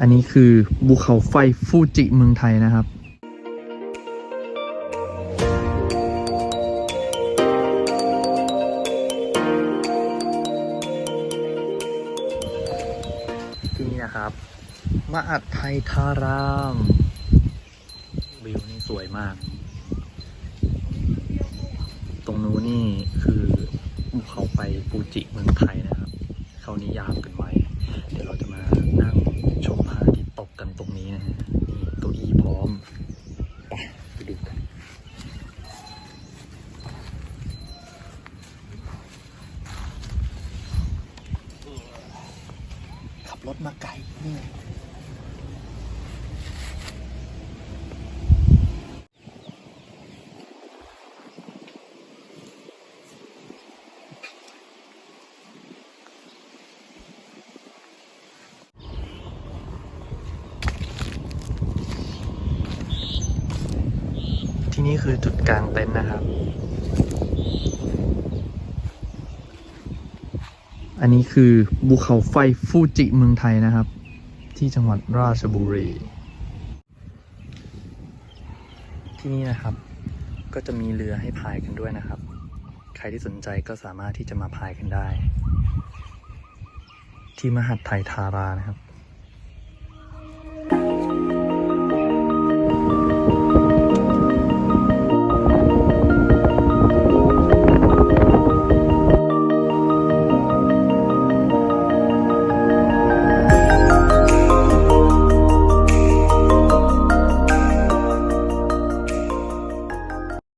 อันนี้คือภูเขาไฟฟูจิเมืองไทยนะครับที่นี่นะครับมหาดไทยทาราม วิวนี่สวยมาก ตรงนู้นนี่คือภูเขาไฟฟูจิเมืองไทยนะครับ เขานิยามกันไว้ เดี๋ยวเราจะมานั่งชมพระอาทิตย์ตกกันตรงนี้นะฮะนี่เก้าอี้พร้อมไปไปดูกันขับรถมาไกลนี่ นี่คือจุดกลางเต็นท์นะครับ อันนี้คือภูเขาไฟฟูจิเมืองไทยนะครับ ที่จังหวัดราชบุรี ที่นี่นะครับ ก็จะมีเรือให้พายกันด้วยนะครับ ใครที่สนใจก็สามารถที่จะมาพายกันได้ ที่มหัดไทยทารานะครับ